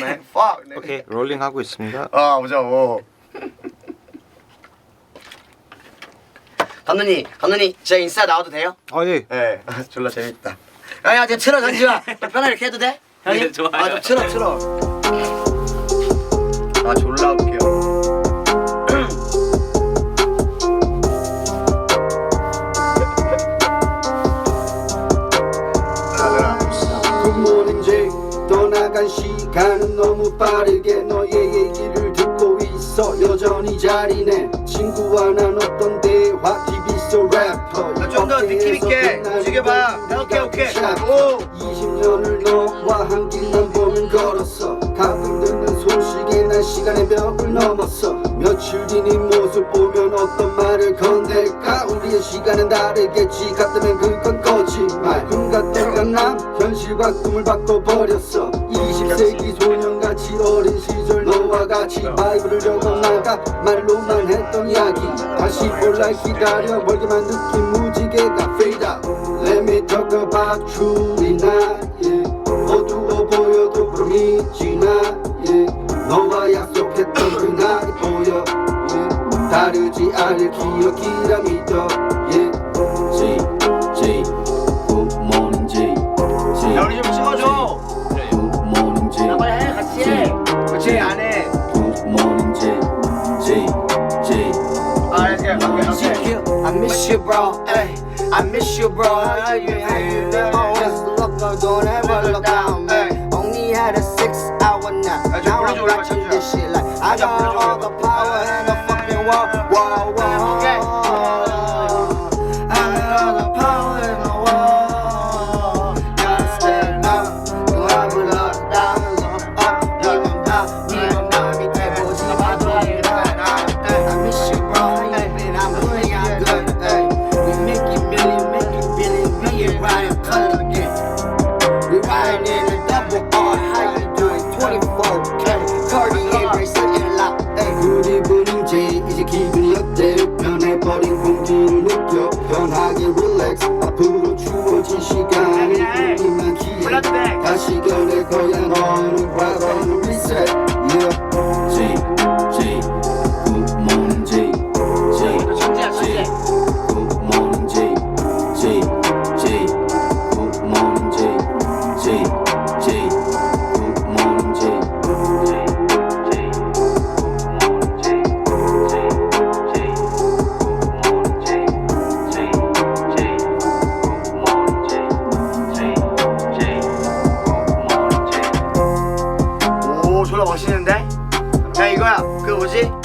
man. Fuck. nigga. 오케이 롤링 하고 있습니다. 아 보자고. 감독님, 감독님, 제 인스타 나와도 돼요? 아 예. 네, 졸라 재밌다. 야야, 쟤 틀어 전지야. 편하게 이렇게 해도 돼? 형이? 네, 좋아요. 아, 좀 틀어, 틀어. 아, 졸라 웃겨. 떠나간 시간은 너무 빠르게 너의 얘기를 듣고 있어. 여전히 자리네 친구와 나눴던 대화 TV 속 래퍼 아, 좀더 느낌 있게 움직여봐. 오케이, 오케이. 오. 20년을 너와 한길만 보면 걸었어. 가끔 듣는 소식에 난 시간의 벽을 넘었어. 며칠 뒤 네 모습 보면 어떤 말을 건넬까? 우리의 시간은 다르겠지. 같다면 그건 거짓말. 꿈 같던 강남 현실과 꿈을 바꿔버렸어 20세기 소년같이 어린 시절 너와 같이 바이블을 적어나가 말로만 했던 이야기 다시 볼날 기다려 멀게만 느낀 무지개가 fade out Let me talk about you tonight yeah. 어두워 보여도 구름이 지나 yeah. 너와 약속했던 그날이 보여 yeah. 다르지 않을 기억이라 믿어 you, bro. Ay, I miss you, bro. I know you hate me. Always look up, don't ever look down. Ay. Only had a six hour nap. Now I'm watching this shit like I got all the power and the fucking wall, wall, wall. Yeah. 기분이 어때? 변해버린 공기를 느껴 편하게 relax. 앞으로 멋있는데? 야, 이거야. 그 뭐지?